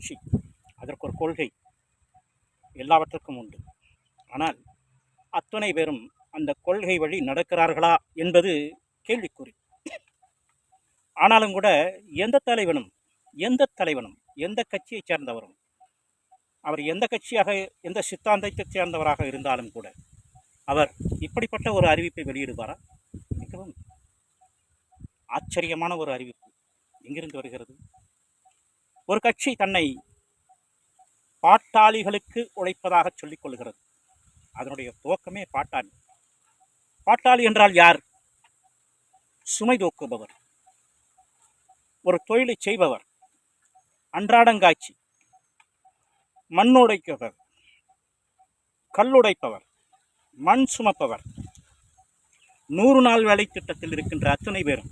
கட்சி அதற்கு ஒரு கொள்கை எல்லாவற்றுக்கும் உண்டு. ஆனால் அத்தனை பேரும் அந்த கொள்கை வழி நடக்கிறார்களா என்பது கேள்விக்குறி. ஆனாலும் கூட எந்த தலைவனும் எந்த தலைவனும் எந்த கட்சியைச் சேர்ந்தவரும் அவர் எந்த கட்சியாக எந்த சித்தாந்தத்தைச் சேர்ந்தவராக இருந்தாலும் கூட அவர் இப்படிப்பட்ட ஒரு அறிவிப்பை வெளியிடுவாரா? மிகவும் ஆச்சரியமான ஒரு அறிவிப்பு எங்கிருந்து வருகிறது? ஒரு கட்சி தன்னை பாட்டாளிகளுக்கு உழைப்பதாக சொல்லிக் கொள்கிறது. அதனுடைய துவக்கமே பாட்டாளி. பாட்டாளி என்றால் யார்? சுமை தூக்குபவர். ஒரு தொழிலை செய்பவர். அன்றாடங்காட்சி. மண்ணுடைப்பவர் கல்லுடைப்பவர் மண் சுமப்பவர். நூறு நாள் வேலை திட்டத்தில் இருக்கின்ற அத்தனை பேரும்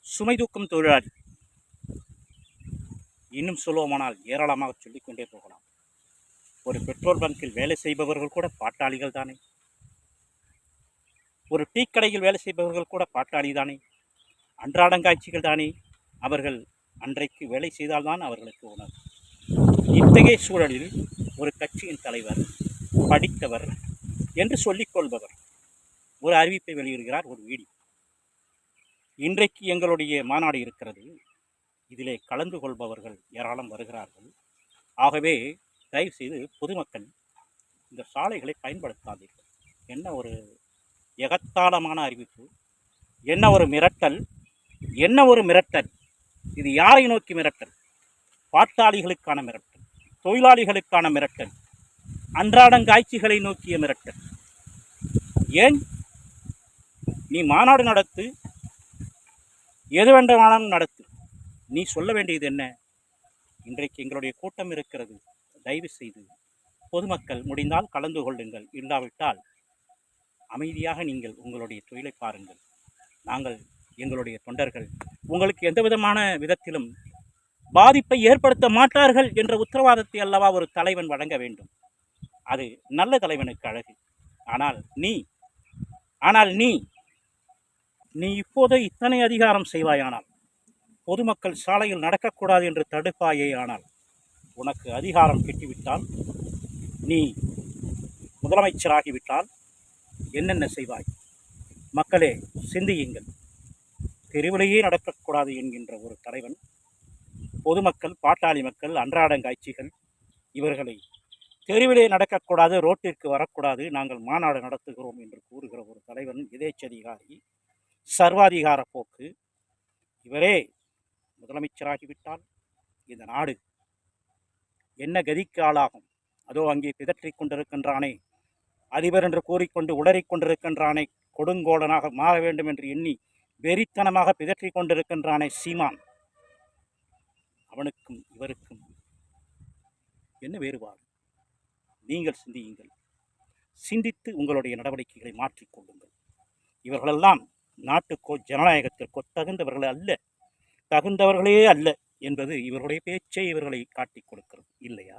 சுமை தூக்கும் தொழிலாளி. இன்னும் சொல்லுவோமானால் ஏராளமாக சொல்லிக்கொண்டே போகலாம். ஒரு பெட்ரோல் பங்கில் வேலை செய்பவர்கள் கூட பாட்டாளிகள் தானே? ஒரு டீ கடையில் வேலை செய்பவர்கள் கூட பாட்டாளி தானே? அன்றாடங்காட்சிகள் தானே? அவர்கள் அன்றைக்கு வேலை செய்தால்தான் அவர்களுக்கு உணர்வு இத்தகைய சூழலில் ஒரு கட்சியின் தலைவர் படித்தவர் என்று சொல்லிக் கொள்பவர் ஒரு அறிவிப்பை வெளியிடுகிறார் ஒரு வீடியோ. இன்றைக்கு எங்களுடைய மாநாடு இருக்கிறது இதிலே கலந்து கொள்பவர்கள் ஏராளம் வருகிறார்கள். ஆகவே தயவு செய்து பொதுமக்கள் இந்த சாலைகளை பயன்படுத்தாதீர்கள். என்ன ஒரு எகத்தாளமான அறிவிப்பு என்ன ஒரு மிரட்டல் என்ன ஒரு மிரட்டல்? இது யாரை நோக்கி மிரட்டல்? பாட்டாளிகளுக்கான மிரட்டல் தொழிலாளிகளுக்கான மிரட்டல் அன்றாடங்காய்ச்சிகளை நோக்கிய மிரட்டல். ஏன்? நீ மாநாடு நடத்து எது வேண்டுமானாலும் நடத்து. நீ சொல்ல வேண்டியது என்ன? இன்றைக்கு எங்களுடைய கூட்டம் இருக்கிறது. தயவு செய்து பொதுமக்கள் முடிந்தால் கலந்து கொள்ளுங்கள். இல்லாவிட்டால் அமைதியாக நீங்கள் உங்களுடைய தொழிலை பாருங்கள். நாங்கள் எங்களுடைய தொண்டர்கள். உங்களுக்கு எந்த விதமான விதத்திலும் பாதிப்பை ஏற்படுத்த மாட்டார்கள் என்ற உத்தரவாதத்தை அல்லவா ஒரு தலைவன் வழங்க வேண்டும்? அது நல்ல தலைவனுக்கு அழகு. ஆனால் நீ ஆனால் நீ நீ இப்போதே இத்தனை அதிகாரம் செய்வாயானால் பொதுமக்கள் சாலையில் நடக்கக்கூடாது என்று தடுப்பாயே ஆனால் உனக்கு அதிகாரம் கிட்டிவிட்டால் நீ முதலமைச்சராகிவிட்டால் என்னென்ன செய்வாய்? மக்களே சிந்தியுங்கள். தெருவிலேயே நடக்கக்கூடாது என்கின்ற ஒரு தலைவன் பொதுமக்கள் பாட்டாளி மக்கள் அன்றாடங்காட்சிகள் இவர்களை தெருவிலே நடக்கக்கூடாது ரோட்டிற்கு வரக்கூடாது நாங்கள் மாநாடு நடத்துகிறோம் என்று கூறுகிற ஒரு தலைவன் எதேச்சதிகாரி சர்வாதிகார போக்கு. இவரே முதலமைச்சராகிவிட்டால் இந்த நாடு என்ன கதிக்கு ஆளாகும்? அதோ அங்கே பிதற்றிக் கொண்டிருக்கின்றானே. அதிபர் என்று கூறிக்கொண்டு உளறிக் கொண்டிருக்கின்றானே. கொடுங்கோலனாக மாற வேண்டும் என்று எண்ணி வெறித்தனமாக பிதற்றிக் கொண்டிருக்கின்றானே சீமான். அவனுக்கும் இவருக்கும் என்ன வேறுபாடு? நீங்கள் சிந்தியுங்கள். சிந்தித்து உங்களுடைய நடவடிக்கைகளை மாற்றிக்கொள்ளுங்கள் இவர்களெல்லாம் நாட்டுக்கோ ஜனநாயகத்திற்கோ தகுந்தவர்கள் அல்ல. தகுந்தவர்களே அல்ல என்பது இவருடைய பேச்சை இவர்களை காட்டிக் கொடுக்கிறது இல்லையா?